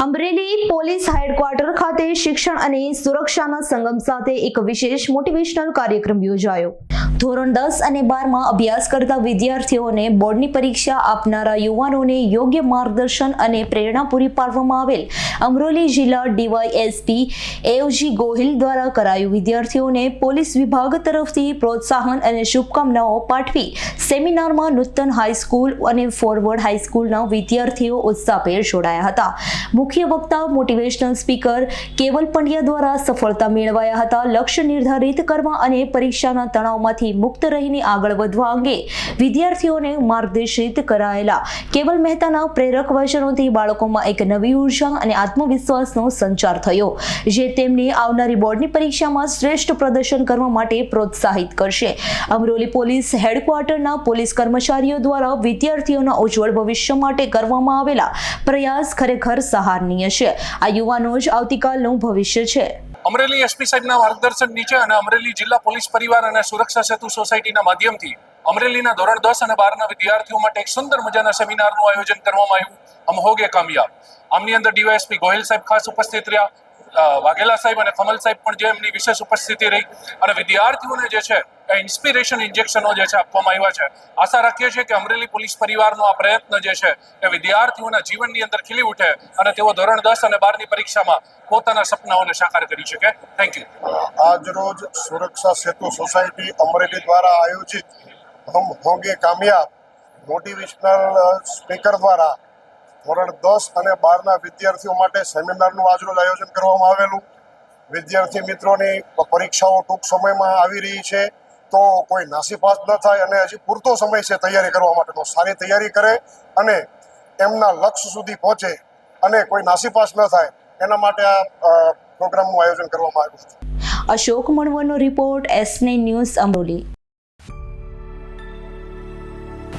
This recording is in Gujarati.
અમરેલી પોલીસ હેડક્વાર્ટર ખાતે શિક્ષણ અને સુરક્ષાના સંગમ સાથે એક વિશેષ મોટિવેશનલ કાર્યક્રમ યોજાયો. ધોરણ દસ અને બારમાં અભ્યાસ કરતા વિદ્યાર્થીઓને બોર્ડની પરીક્ષા આપનારા યુવાનોને યોગ્ય માર્ગદર્શન અને પ્રેરણા પૂરી પાડવામાં આવેલ. અમરોલી જિલ્લા ડીવાયએસપી એવજી ગોહિલ દ્વારા કરાયું વિદ્યાર્થીઓને પોલીસ વિભાગ તરફથી પ્રોત્સાહન અને શુભકામનાઓ પાઠવી સેમિનારમાં નૂતન હાઈસ્કૂલ અને ફોરવર્ડ હાઈસ્કૂલના વિદ્યાર્થીઓ ઉત્સાહભેર જોડાયા હતા. મુખ્ય વક્તા, મોટિવેશનલ સ્પીકર કેવલ પંડ્યા દ્વારા સફળતા મેળવાયા હતા. લક્ષ્ય નિર્ધારિત કરવા અને પરીક્ષાના તણાવમાંથી મુક્ત રહીને આગળ વધવા અંગે વિદ્યાર્થીઓને માર્ગદર્શિત કરાયેલા કેવલ મહેતાના પ્રેરક વચનોથી બાળકોમાં એક નવી ઊર્જા અને આત્મવિશ્વાસનો સંચાર થયો, જે તેમને આવનારી બોર્ડની પરીક્ષામાં શ્રેષ્ઠ પ્રદર્શન કરવા માટે પ્રોત્સાહિત કરશે. અમરોલી પોલીસ હેડક્વાર્ટરના પોલીસ કર્મચારીઓ દ્વારા વિદ્યાર્થીઓના ઉજ્જવળ ભવિષ્ય માટે કરવામાં આવેલા પ્રયાસ ખરેખર સહારનીય છે. આ યુવાનો જ આવતીકાલનું ભવિષ્ય છે. અમરેલી એસપી સાહેબના માર્ગદર્શન નીચે અને અમરેલી જિલ્લા પોલીસ પરિવાર અને સુરક્ષા સેતુ સોસાયટીના માધ્યમથી અમરેલીના ધોરણ દસ અને બારના વિદ્યાર્થીઓ માટે એક સુંદર મજાના સેમિનારનું આયોજન કરવામાં આવ્યું. અમહોગે કામયાબ. આમની અંદર ડીવાયએસપી ગોહિલ સાહેબ ખાસ ઉપસ્થિત રહ્યા. વાઘેલા સાહેબ અને કમલ સાહેબ પણ જે એમની વિશેષ ઉપસ્થિતિ રહી અને વિદ્યાર્થીઓને જે છે, એ ઇન્સ્પિરેશન ઇન્જેક્શનો જે છે આપવામાં આવ્યા છે. આશા રાખીએ છીએ કે અમરેલી પોલીસ પરિવારનો આ પ્રયત્ન જે છે, એ વિદ્યાર્થીઓના જીવનની અંદર ખીલી ઉઠે અને તેઓ ધોરણ દસ અને બારની પરીક્ષામાં પોતાના સપનાઓને સાકાર કરી શકે. થેન્ક યુ આજ રોજ સુરક્ષા સેતુ સોસાયટી અમરેલી દ્વારા આયોજિત હમ હોંગે કામયાબ મોટિવેશનલ સ્પીકર દ્વારા ધોરણ દસ અને બારના વિદ્યાર્થીઓ માટે સેમિનારનું આજરોજ આયોજન કરવામાં આવેલું. વિદ્યાર્થી મિત્રોની પરીક્ષાઓ ટૂંક સમયમાં આવી રહી છે. તો કોઈ નાસીપાસ ન થાય અને હજી પૂરતો સમય છે તૈયારી કરવા માટેનો. સારી તૈયારી કરે અને એમના લક્ષ્ય સુધી પહોંચે અને કોઈ નાસીપાસ ન થાય, એના માટે આ પ્રોગ્રામનું આયોજન કરવામાં આવ્યું છે. અશોક મણવરનો રિપોર્ટ એસને ન્યૂઝ અમરોલી.